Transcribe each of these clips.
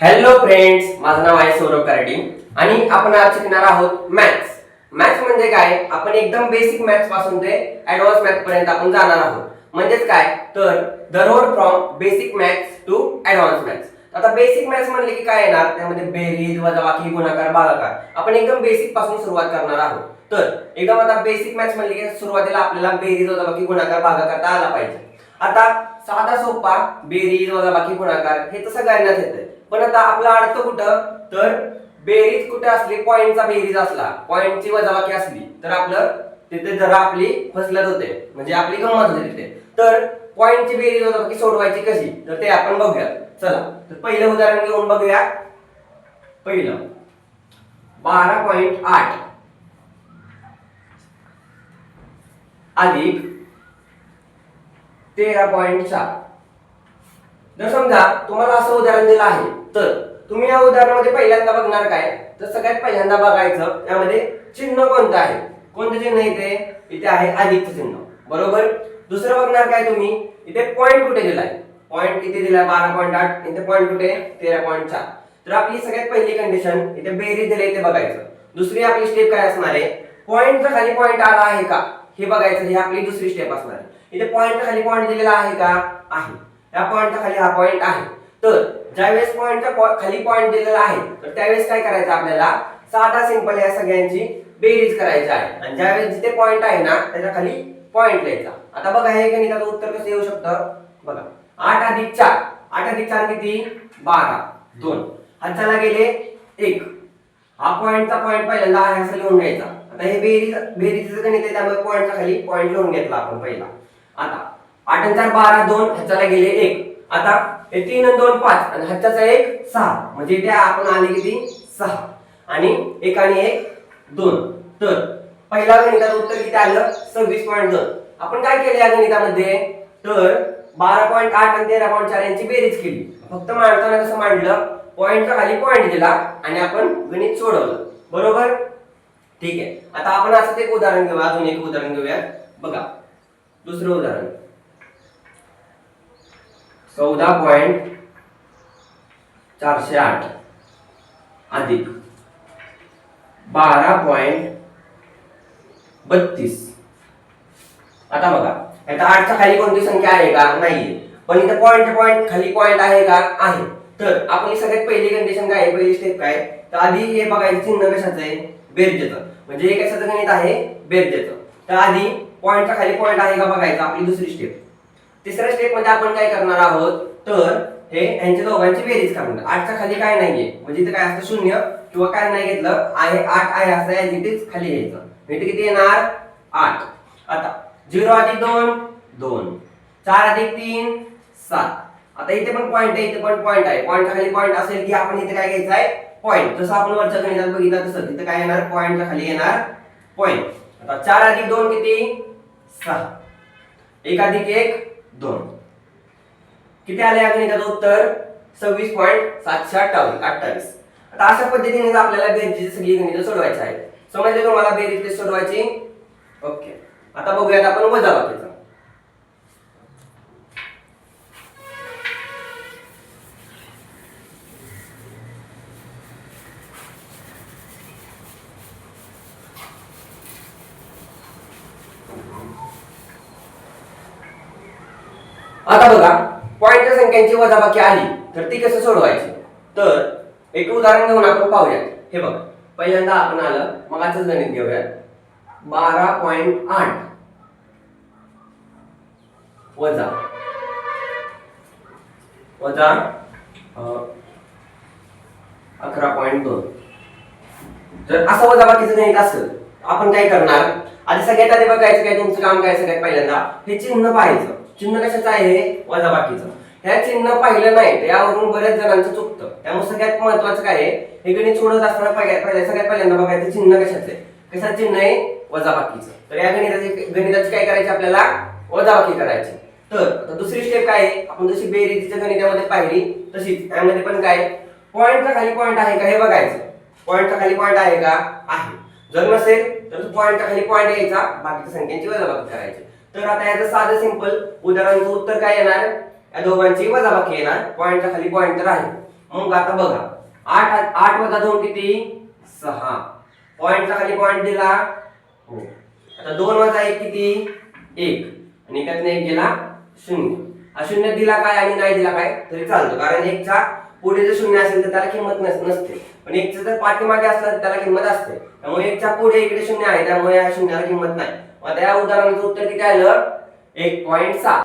Hello friends माझं नाव आहे सौरभ कराडी. आणि आपण आज शिकणार आहोत मॅथ्स मॅथ्स म्हणजे काय? आपण एकदम बेसिक मॅथ्सपासून ते ऍडव्हान्स मॅथ पर्यंत आपण जाणार आहोत. म्हणजेच काय? तर the road from basic maths to advance maths आता बेसिक मॅथ्स म्हणले की काय येणार? त्यामध्ये बेरीज वजाबाकी गुणाकार भागाकार आपण एकदम बेसिकपासून सुरुवात करणार आहोत. तर एकदम आता बेसिक मॅथ्स म्हणले की सुरुवातीला आपल्याला बेरीज वजाबाकी गुणाकार भागाकार करता आला पाहिजे. आता साधा सोपा बेरीज वजाबाकी गुणाकार हे तसं करण्यात येतं पण आता आपला अडतं कुठं? तर बेरीज कुठे असली पॉईंटचा बेरीज असला पॉईंटची वजाबाकी असली तर आपलं तिथे जरा आपली फसलत होते. म्हणजे आपली गंमत होते तिथे. तर पॉईंटची बेरीज वजाबाकी सोडवायची कशी? तर ते आपण बघूया चला तर पहिलं उदाहरण घेऊन बघूया. पहिलं. बारा पॉईंट आठ. अधिक तेरा पॉईंट चार जर समजा तुम्हाला असं उदाहरण दिलं आहे तर तुम्ही या उदाहरणामध्ये पहिल्यांदा बघणार काय? तर सगळ्यात पहिल्यांदा बघायचं यामध्ये चिन्ह कोणतं आहे? कोणतं चिन्ह इथे? इथे आहे आदित्य चिन्ह. बरोबर? दुसरं बघणार काय तुम्ही? इथे पॉईंट कुठे दिलाय? पॉईंट इथे दिलाय? बारा पॉईंट आठ. इथे पॉईंट कुठे? तेरा पॉईंट चार तर आपली सगळ्यात पहिली कंडिशन इथे बेरीज दिले इथे बघायचं. दुसरी आपली स्टेप काय असणार आहे? पॉईंटच्या खाली पॉईंट आला आहे का? हे बघायचं ही आपली दुसरी स्टेप असणार आहे. इथे पॉईंट खाली पॉईंट दिलेला आहे का? आहे. या पॉईंटच्या खाली हा पॉईंट आहे. तर ज्यावेळेस पॉईंटच्या खाली पॉईंट दिलेला आहे तर त्यावेळेस काय करायचं आपल्याला? साधा सिंपल या सगळ्यांची बेरीज करायची आहे. आणि ज्यावेळेस जिथे पॉईंट आहे ना त्याच्याखाली पॉईंट लिहायचा. आता बघा हे गणिताचं उत्तर कसं येऊ शकतं? बघा. आठ अधिक चार. आठ अधिक चार किती? बारा. दोन. हाताला गेले एक. हा पॉईंटचा पॉईंट पहिल्यांदा आहे असं लिहून घ्यायचा. आता हे बेरीज बेरीजचं गणित आहे त्यामुळे पॉईंटच्या खाली पॉईंट लिहून घेतला आपण पहिला. आता आठ आणि चार बारा दोन ह्याच्याला गेले एक. आता हे तीन आणि दोन पाच आणि ह्याच्याचा एक सहा. म्हणजे इथे आपण आले किती? सहा. आणि एक आणि एक दोन. तर पहिला गणिताचं उत्तर किती आलं? सव्वीस पॉईंट दोन. आपण काय केलं या गणितामध्ये? तर बारा पॉईंट आठ आणि तेरा पॉईंट चार यांची बेरीज केली. फक्त मांडताना कसं मांडलं? पॉईंटच्या खाली पॉईंट दिला आणि आपण गणित सोडवलं. बरोबर? ठीक आहे. आता आपण असं एक उदाहरण घेऊया. अजून एक उदाहरण घेऊया. बघा. दुसरं उदाहरण. चौदा पॉइंट चारशे आठ. अधिक. बारा पॉइंट बत्तीस. आता बघा. आता आठच्या खाली कोणती संख्या आहे का? नाहीये. पण इथे पॉईंट पॉईंट खाली पॉईंट आहे का? आहे. तर आपली सगळ्यात पहिली कंडिशन काय आहे? पहिली स्टेप काय तर आधी हे बघायचं चिन्ह कशाचं आहे? बेरजेचं. म्हणजे हे कशाचं गणित आहे? बेरजेचं. तर आधी पॉईंटच्या खाली पॉईंट आहे का बघायचा? आपली दुसरी स्टेप तिसऱ्या स्टेपमध्ये आपण काय करणार आहोत? तर हे यांच्या दोघांची बेरीज करणार. आठच्या खाली काय नाहीये. म्हणजे इथे काय असतं? शून्य किंवा काय नाही घेतलं आहे आठ आहे असं इथेच खाली घ्यायचं. म्हणजे किती येणार? आठ. आता झिरो अधिक दोन दोन. चार अधिक तीन सात. आता इथे पण पॉईंट आहे इथे पण पॉईंट आहे. पॉईंटच्या खाली पॉईंट असेल की आपण इथे काय घ्यायचं आहे पॉईंट जसं आपण वरच्या गणितात बघितलं तसं. तिथे काय येणार? पॉईंटच्या खाली येणार? पॉईंट आता चार अधिक दोन किती? सहा. एकाधिक एक दोन. किती आले अग्नि गणिताचं उत्तर? सव्वीस पॉईंट सातशे अठ्ठावीस अठ्ठावीस. आता अशा पद्धतीने आपल्याला बेरजेची सगळी गणित सोडवायची आहेत. समजले तुम्हाला बेरीज सोडवायची? ओके. आता बघूयात आपण वजाबाकीचं. आता बघा पॉईंटच्या संख्यांची वजाबाकी आली तर ती कसं सोडवायची? तर एक उदाहरण घेऊन आपण पाहूयात. हे बघा पहिल्यांदा आपण आलं मग आजच गणित घेऊयात. बारा पॉईंट आठ. वजा. वजा अं, अकरा पॉईंट दोन. जर असं वजाबाकीचं गणित असेल आपण काय करणार? आधी सगळ्यात आधी बघायचं काय तुमचं काम काय सगळ्यात पहिल्यांदा हे चिन्ह पाहायचं. चिन्ह कशाचं आहे? हे वजाबाकीचं. ह्या चिन्ह पाहिलं नाही तर यावरून बऱ्याच जणांचं चुकतं. त्यामुळे सगळ्यात महत्वाचं काय आहे? हे गणित सोडत असताना पहिल्या- सगळ्यात पहिल्यांदा बघायचं चिन्ह कशाचं आहे. कशाचं चिन्ह आहे? वजाबाकीचं. तर या गणिताचे गणिताची काय करायची आपल्याला? वजाबाकी करायची. तर दुसरी स्टेप काय आहे? आपण जशी बेरीजच्या गणितामध्ये पाहिली तशीच. त्यामध्ये पण काय पॉइंटचा खाली पॉईंट आहे का? हे बघायचं. पॉईंटचा खाली पॉईंट आहे का? आहे. जर नसेल तर पॉईंटच्या खाली पॉईंट यायचा. बाकीच्या संख्यांची वजाबाकी करायची. तर आता याचं साधं सिंपल उदाहरणाचं उत्तर काय येणार? या दोघांची वजाबाकी येणार. पॉईंटच्या खाली पॉईंट तर आहे मग आता बघा. आठ आठ वजा दोन किती? सहा. पॉईंटचा खाली पॉईंट दिला. हो. आता दोन वजा एक किती? एक. आणि त्यातनं एक गेला शून्य. हा शून्य दिला काय आणि नाही दिला काय? तरी चालतो. कारण एकच्या पुढे जर शून्य असेल तर त्याला किंमत नसते. पण एकचं जर पाठीमागे असला तर त्याला किंमत असते. त्यामुळे एकच्या पुढे इकडे शून्य आहे. त्यामुळे या शून्याला किंमत नाही. आता या उदाहरणाचं उत्तर किती आलं? एक पॉईंट सात.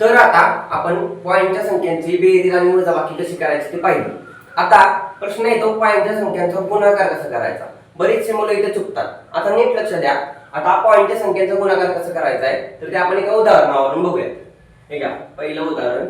तर आता आपण पॉईंटच्या संख्यांची बेरीज आणि वजाबाकी कशी करायची ते पाहिजे आता प्रश्न येतो पॉईंटच्या संख्यांचा गुणाकार कसा करायचा? बरीचसे मुलं इथे चुकतात. आता नीट लक्ष द्या. आता पॉईंटच्या संख्यांचा गुणाकार कसा करायचा आहे तर ते आपण एका उदाहरणावरून बघूया हे घ्या. पहिलं उदाहरण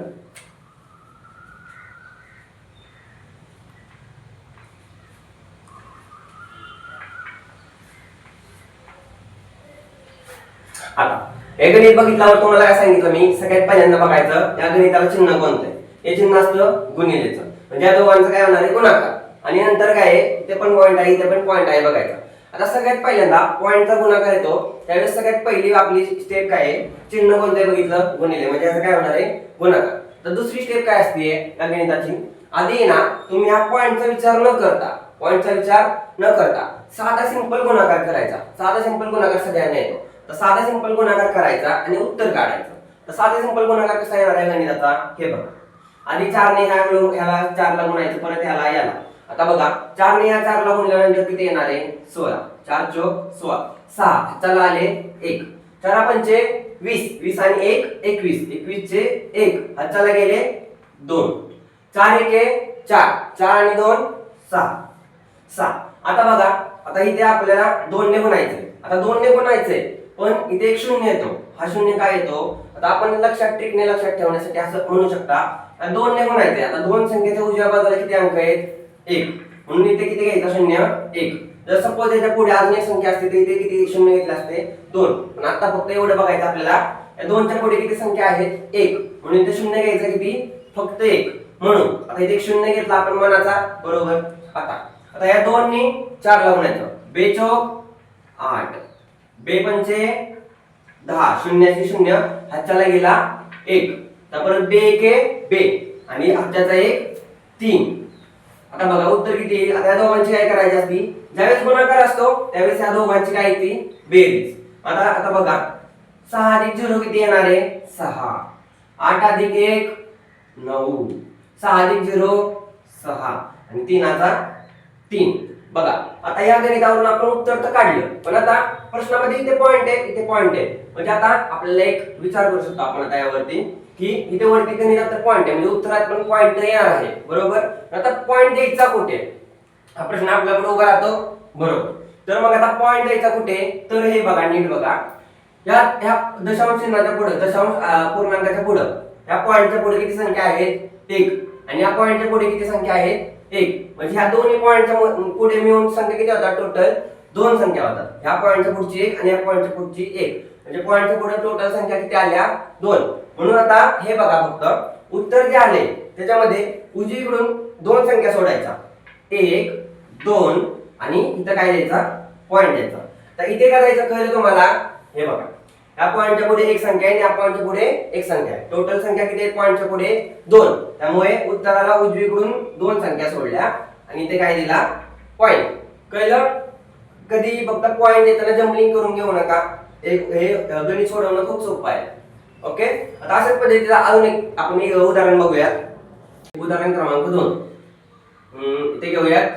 आता हे गणित बघितल्यावर तुम्हाला काय सांगितलं मी? सगळ्यात पहिल्यांदा बघायचं या गणिताला चिन्ह कोणतं? आहे हे चिन्ह असतं गुणिलेचं. म्हणजे या दोघांचं काय होणार आहे? गुणाकार. आणि नंतर काय आहे? ते पण पॉईंट आहे इथे पण पॉईंट आहे बघायचं. आता सगळ्यात पहिल्यांदा पॉईंटचा गुणाकार येतो. त्यावेळेस सगळ्यात पहिली आपली स्टेप काय आहे? चिन्ह कोणतं आहे बघितलं? गुणिले. म्हणजे याचं काय होणार आहे? गुणाकार. तर दुसरी स्टेप काय असते या गणिताची? आधी ना तुम्ही ह्या पॉईंटचा विचार न करता पॉईंटचा विचार न करता साधा सिंपल गुणाकार करायचा. साधा सिंपल गुणाकार सगळ्यांना येतो. तर साधा सिंपल गुणाकार करायचा आणि उत्तर काढायचं. तर साधा सिंपल गुणाकार कसा येणार आहे गणिताचा? हे बघा. आधी चारने ह्या मिळून ह्याला चारला गुणायचं परत ह्याला याला. आता बघा चारने ह्या चारला गुणल्यानंतर किती येणार आहे? सोळा. चार चोक सोळा. सहा. चला आले एक. चारा पंचे वीस. वीस आणि एक एकवीस. एकवीस चे एक. हाताला गेले दोन. चार एके चार. चार आणि दोन सहा. सहा. आता बघा आता इथे आपल्याला दोन ने गुणायचे आता दोन ने गुणायचे पण इथे एक शून्य येतो. हा शून्य काय येतो? आता आपण लक्षात ट्रिकने लक्षात ठेवण्यासाठी असं म्हणू शकता. आता दोन ने म्हणायचे आता दोन संख्येच्या उजव्या बाजूला किती अंक आहेत? एक. म्हणून इथे किती घ्यायचा? शून्य. एक. जर सपोज याच्यापुढे अजून एक संख्या असते तर इथे किती शून्य घेतले असते? दोन. पण आता फक्त एवढं बघायचं आपल्याला. या दोनच्या पुढे किती संख्या आहेत? एक. म्हणून इथे शून्य घ्यायचं किती? फक्त एक. म्हणून आता इथे एक शून्य घेतला आपण मनाचा. बरोबर? आता. आता या दोननी चार लावण्याचं बेचोक बे चौक आठ. बे पंचे दहा शून्याचे शून्य हातच्याला गेला एक. तर परत बे एके बे. आणि हातच्याचा एक तीन. आता बघा उत्तर किती येईल? आता या दोघांची काय करायची असती? ज्यावेळेस गुणाकार असतो त्यावेळेस या दोघांची काय येते? बेरीज. आता आता बघा. सहा अधिक झिरो किती येणार आहे? सहा. आठ अधिक एक नऊ. सहा अधिक झिरो सहा. आणि तीनाचा तीन. बघा आता या गणितावरून आपण उत्तर तर काढलं. पण आता प्रश्नामध्ये इथे पॉइंट आहे इथे पॉइंट आहे. म्हणजे आता आपल्याला एक विचार करू शकतो आपण आता यावरती की इथे वरती गणितात तर पॉइंट आहे. म्हणजे उत्तरात पण पॉइंट येणार आहे. बरोबर? आता पॉइंट द्यायचा कुठे? हा प्रश्न आपल्याकडे उभा राहतो. बरोबर. तर मग आता पॉइंट द्यायचा कुठे? तर हे बघा नीट बघा. या ह्या दशांश चिन्हाच्या पुढे दशांश पूर्णांकाच्या पुढं या पॉईंटच्या पुढे किती संख्या आहेत? एक. आणि या पॉईंटच्या पुढे किती संख्या आहेत? एक. म्हणजे ह्या दोन्ही पॉईंटच्या पुढे मिळून संख्या किती होता टोटल दोन संख्या होतात. ह्या पॉईंटच्या पुढची एक आणि या पॉईंटच्या पुढची एक. म्हणजे पॉईंटच्या पुढे टोटल संख्या किती आल्या? दोन. म्हणून आता हे बघा फक्त. उत्तर जे आले त्याच्यामध्ये उजवीकडून दोन संख्या सोडायचा. एक दोन आणि इथं काय द्यायचा पॉईंट द्यायचा तर इथे काय द्यायचं कळलं तुम्हाला? हे बघा. या पॉईंटच्या पुढे एक संख्या आहे आणि या पॉईंटच्या पुढे एक संख्या. आहे टोटल संख्या किती आहे पॉईंटच्या पुढे दोन. त्यामुळे उत्तराला उजवीकडून दोन संख्या सोडल्या आणि इथे काय दिला पॉईंट कळलं? कधी फक्त पॉईंट येताना जम्पलिंग करून घेऊ नका. एक हे गणित सोडवणं खूप सोपं आहे. ओके आता अशाच पद्धतीचं अजून एक आपण एक उदाहरण बघूयात. उदाहरण क्रमांक दोन. ते घेऊयात.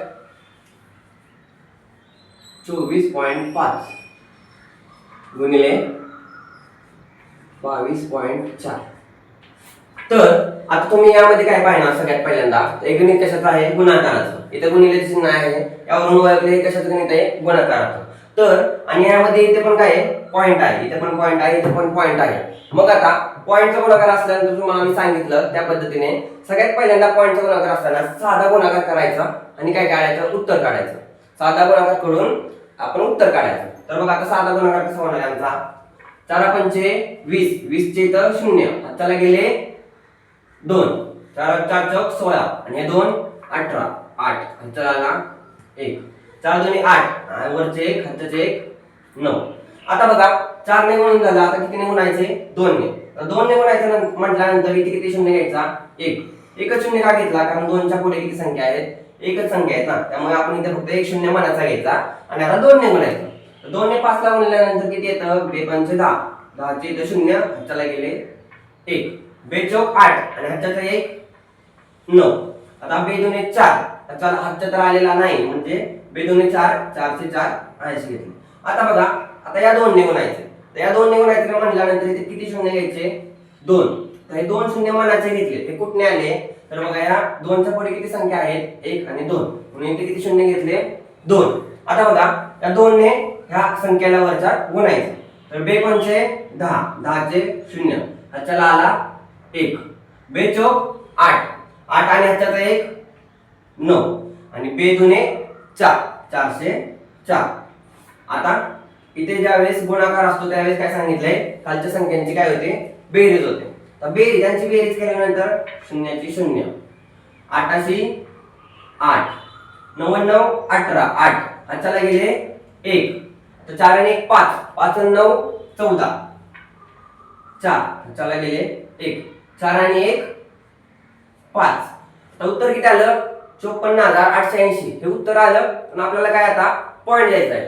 चोवीस पॉईंट पाच. गुणिले बावीस पॉईंट चार. तर आता तुम्ही यामध्ये काय पाहणार सगळ्यात पहिल्यांदा? एक गणित कशाचं आहे? गुणाकाराचं. इथे गुणिले चिन्ह आहे. यावरून ओळखले हे कशाचं गणित आहे? गुणाकाराचं. तर आणि यामध्ये इथे पण काय आहे? पॉईंट आहे. इथे पण पॉईंट आहे इथे पण पॉईंट आहे. मग आता पॉईंटचा गुणाकार असल्यानंतर तुम्हाला मी सांगितलं त्या पद्धतीने सगळ्यात पहिल्यांदा पॉईंटचा गुणाकार असताना साधा गुणाकार करायचा आणि काय काढायचं? उत्तर काढायचं. साधा गुणाकार करून आपण उत्तर काढायचं. तर बघा आता साधा गुणाकार कसा होणार आमचा? चारा पंचे वीस. वीस चे तर शून्य. हाताला गेले दोन. चार चार चौक सोळा. आणि हे दोन अठरा. आठ. हाताला एक. चार दोन्ही आठ. वरचे एक हाताचे एक नऊ. आता बघा चार ने गुणून झाला आता किती ने गुणायचे दोन ने दोन ने गुणायचं म्हटल्यानंतर इथे किती शून्य घ्यायचा? एक. एकच शून्य का घेतला? कारण दोनच्या पुढे किती संख्या आहेत? एकच संख्या आहेत ना. त्यामुळे आपण इथे फक्त एक शून्य मनाचा घ्यायचा. आणि आता दोन ने गुणायचं दोन ने पाच ला गुणल्यानंतर किती येतं? बेपंचे दहा. दहाचे इथं शून्य हाताला गेले एक. बेचोक आठ. आणि हाताचा एक नऊ. आता बे दोन एक चार. त्याचा हातच्या तर आलेला नाही म्हणजे बेदोने चार चारशे चार ऐंशी घेतले. आता बघा आता या दोन निघून यायचे तर या दोन निघून यायचे म्हणल्यानंतर इथे किती शून्य घ्यायचे? दोन. तर हे दोन शून्य मनाचे घेतले. ते कुठने आले? तर बघा या दोनच्या पुढे किती संख्या आहेत? एक आणि दोन. म्हणून इथे किती शून्य घेतले? दोन. आता बघा या दोनने ह्या संख्येला वरच्या गुणायचे तर बे पंचे दहा. दहाचे शून्य. ह्याच्याला आला एक. बे चौक आठ. आठ आणि ह्याच्याचा एक नऊ. आणि बे दुने चार. चारशे चार. आता इथे ज्यावेळेस गुणाकार असतो त्यावेळेस काय सांगितलंय? खालच्या संख्यांची काय होते? बेरीज होते. तर बेरीज यांची बेरीज केल्यानंतर शून्याची शून्य. आठाशी आठ. नव्याण्णव अठरा आठ. हाताला गेले एक. तर चार आणि एक पाच. पाच नऊ चौदा. चार. चला गेले एक. चार आणि एक पाच. तर उत्तर किती आलं? चोपन्न हजार आठशे ऐंशी. हे उत्तर आलं पण आपल्याला काय आता? पॉईंट द्यायचा आहे.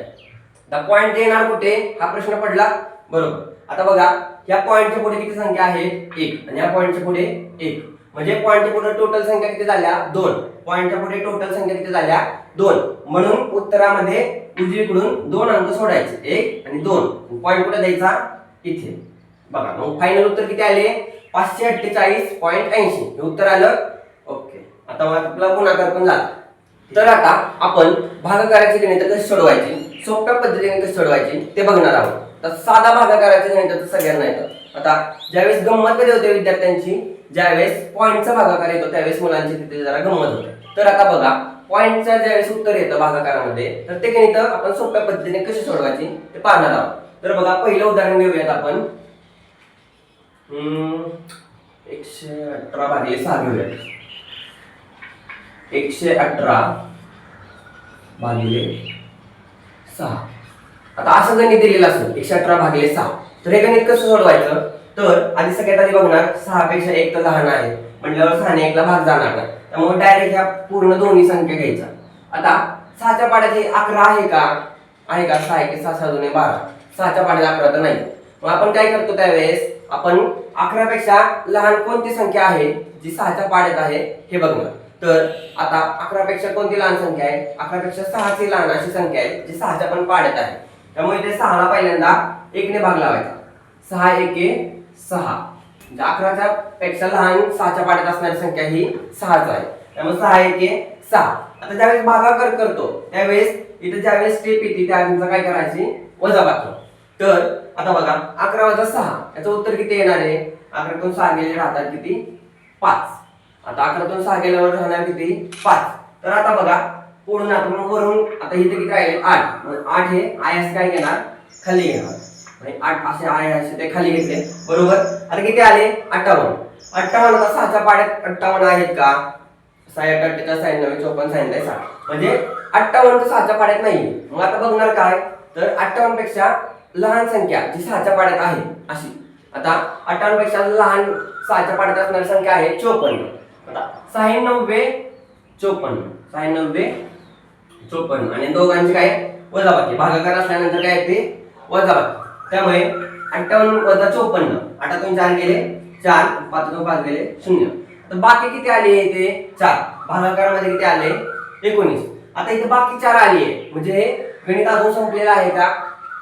आता पॉईंट येणार कुठे? हा प्रश्न पडला. बरोबर. आता बघा या पॉईंटच्या पुढे किती संख्या आहे? एक. आणि या पॉईंटच्या पुढे एक. म्हणजे पॉईंटच्या पुढे टोटल संख्या किती झाल्या? दोन. पॉईंटच्या पुढे टोटल संख्या किती झाल्या? दोन. म्हणून उत्तरामध्ये उजवीकडून दोन अंक सोडायचे. एक आणि दोन. पॉईंट कुठे द्यायचा? इथे. बघा मग फायनल उत्तर किती आले? पाचशे अठ्ठेचाळीस पॉईंट ऐंशी. हे उत्तर आलं. आता मग आपला गुणाकार पण झाला. तर आता आपण भागाकाराची गणित कशी सोडवायची? सोप्या पद्धतीने कशी सोडवायची? ते बघणार आहोत. तर साधा भागाकाराचे गणित तर सगळ्यांना येतं. आता ज्यावेळेस गंमत कधी होते विद्यार्थ्यांची? ज्यावेळेस पॉईंटचा भागाकार येतो त्यावेळेस मुलांची तिथे जरा गंमत होते. तर आता बघा पॉईंटचा ज्यावेळेस उत्तर येतं भागाकारामध्ये तर ते गणित आपण सोप्या पद्धतीने कशी सोडवायची ते पाहणार आहोत. तर बघा पहिलं उदाहरण घेऊयात आपण. हम्म, एकशे अठरा भागिले सहा घेऊयात. एकशे अठरा भागिले सहा. आता असं गणित दिलेलं असेल एकशे अठरा भागिले सहा. तर हे गणित कसं सोडवायचं? तर आधी सगळ्यात आधी बघणार सहा पेक्षा एक तर लहान आहे. म्हटल्यावर सहाने एकला भाग जाणार नाही. त्यामुळे डायरेक्ट ह्या पूर्ण दोन्ही संख्या घ्यायचा. आता सहाच्या पाड्यात हे अकरा आहे का? आहे का? सहा एक सहा सहा दोन बारा. सहाच्या पाड्यात अकरा तर नाही. मग आपण काय करतो त्यावेळेस? आपण अकरापेक्षा लहान कोणती संख्या आहे जी सहाच्या पाड्यात आहे हे बघणार. तर आता अकरा पेक्षा कोणती लहान संख्या आहे? अकरा पेक्षा सहाची लहान अशी संख्या आहे जी सहाच्या पण पाड्यात आहे. त्यामुळे इथे सहाला पहिल्यांदा एकने भाग लावायचा. सहा एके सहा. म्हणजे अकराच्या पेक्षा लहान सहाच्या पाड्यात असणारी संख्या ही सहाच आहे. त्यामुळे सहा एके सहा. आता ज्यावेळेस भागाकार करतो त्यावेळेस इथे ज्यावेळेस स्टेप येते त्यावेळेस काय करायची? वजाबाकी तर आता बघा अकरा वजा सहा याचं उत्तर किती येणार आहे? अकरा अकरातून सहा गेले राहतात किती? पाच. आता अकरातून सहा गेल्यावर राहणार किती? पाच. तर आता बघा पूर्ण वरून आता इथे किती राहिले आठ. आठ हे आयस काय घेणार? खाली घेणार. म्हणजे आठ असे आहे असे ते खाली घेतले. बरोबर? आता किती आले? अठ्ठावन्न. अठ्ठावन्न आता सहाच्या पाड्यात अठ्ठावन्न आहेत का? साठ अठ्ठेचाळीस साठ चौपन्न साठ. सहा म्हणजे अठ्ठावन्न तर सहाच्या पाड्यात नाही. मग आता बघणार काय? तर अठ्ठावन्नपेक्षा लहान संख्या जी सहाच्या पाड्यात आहे अशी. आता अठ्ठावन्नपेक्षा लहान सहाच्या पाड्यात असणारी संख्या आहे चोपन्न. आता नव्वे चोपन्न सहा नव्वे चोपन्न. आणि दोघांची काय? वजाबाकी. भागाकार असल्यानंतर काय येते? वजाबाकी. त्यामुळे अठ्ठावन्न वजा चोपन्न. आठातून चार गेले चार. पाचातून पाच गेले? शून्य. तर बाकी किती आले इथे? चार. भागाकारामध्ये किती आले? एकोणीस. आता इथे बाकी चार आली आहे. म्हणजे हे गणित अजून संपलेलं आहे का?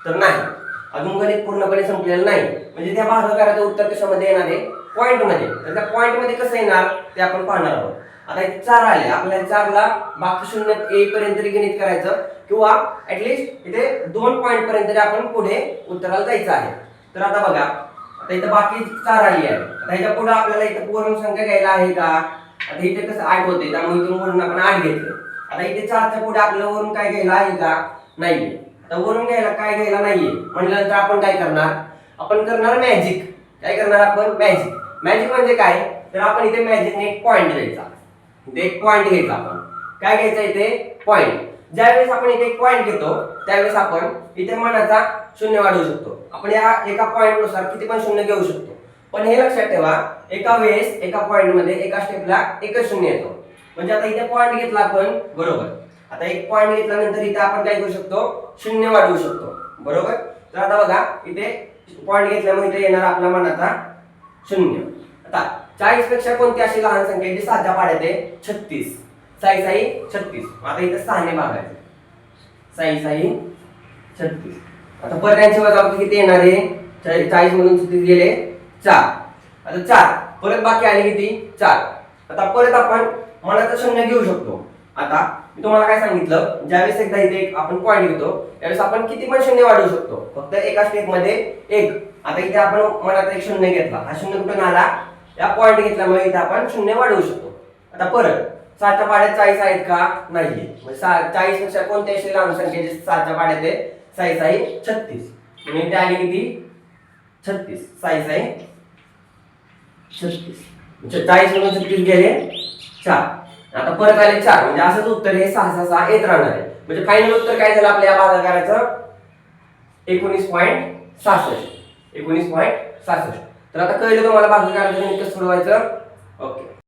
तर नाही. अजून गणित पूर्णपणे संपलेलं नाही. म्हणजे त्या भागाकाराचं उत्तर कशामध्ये येणार आहे? पॉइंटमध्ये. तर त्या पॉइंटमध्ये कसं येणार? ते आपण पाहणार आहोत. आता एक चार आले. आपल्याला चारला बाकी शून्य येईपर्यंत तरी गणित करायचं. किंवा ऍटलिस्ट इथे दोन पॉईंट पर्यंत तरी आपण पुढे उत्तराला जायचं आहे. तर आता बघा. आता इथं बाकी चार आली आहे आता ह्याच्या पुढे आपल्याला इथं पूर्ण संख्या घ्यायला आहे का? आता इथे कसं आठ होते. त्यामुळे इथून वरून आपण आठ घेतलं. आता इथे चारच्या पुढे आपल्याला वरून काय घ्यायला आहे का? नाहीये. आता वरून घ्यायला काय घ्यायला नाहीये. म्हटल्यानंतर आपण काय करणार? आपण करणार मॅजिक काय करणार आपण? मॅजिक मॅजिक म्हणजे काय? तर आपण इथे मॅजिकने एक पॉइंट घ्यायचा. इथे एक पॉइंट घ्यायचा आपण. काय घ्यायचा इथे? पॉइंट ज्यावेळेस आपण इथे एक पॉइंट घेतो त्यावेळेस आपण इथे मनाचा शून्य वाढवू शकतो. आपण या एका पॉईंटनुसार किती पण शून्य घेऊ शकतो. पण हे लक्षात ठेवा एका वेळेस एका पॉईंटमध्ये एका स्टेपला एकच शून्य येतो. म्हणजे आता इथे पॉइंट घेतला आपण बरोबर. आता एक पॉइंट घेतल्यानंतर इथे आपण काय करू शकतो? शून्य वाढवू शकतो. बरोबर? तर आता बघा इथे पॉइंट घेतल्यामुळे इथे येणार आपल्या मनाचा शून्य. आता चाळीसपेक्षा कोणती अशी लहान संख्या आहे जी साध्या पाड्यात आहे? छत्तीस. साई साई छत्तीस आता इथं सहाने भागायचे. साई साई छत्तीस. आता परत यांची वजाबाकी किती येणार आहे? चाळीस मधून छत्तीस गेले चार. आता चार. परत बाकी आले किती? चार. आता परत आपण मनाचा शून्य घेऊ शकतो. आता मी तुम्हाला काय सांगितलं? ज्यावेळेस एकदा इथे एक आपण पॉईंट घेतो त्यावेळेस आपण किती पण शून्य वाढवू शकतो. फक्त एका स्टेपमध्ये एक. आता इथे आपण मनात एक शून्य घेतला. हा शून्य कुठून आला? या पॉईंट घेतल्यामुळे इथे आपण शून्य वाढवू शकतो. आता परत सातच्या पाड्यात चाळीस आहेत का? नाहीये. म्हणजे चाळीसपेक्षा कोणत्या अशी लहान संख्या सातच्या पाड्यात आहे? साई साई छत्तीस. म्हणजे इथे आली किती? छत्तीस. साई साई छत्तीस. म्हणजे चाळीस म्हणून छत्तीस गेले चार. आता परत आले चार. म्हणजे असंच उत्तर हे सहा सहा सहा येत राहणार आहे. म्हणजे फायनल उत्तर काय झालं आपल्या भागाकाराचं एकोणीस पॉईंट सहासष्ट. एकोणीस पॉईंट सहासष्ट. तर आता कळलं तुम्हाला भागाकाराचं गणित कसं सोडवायचं? ओके.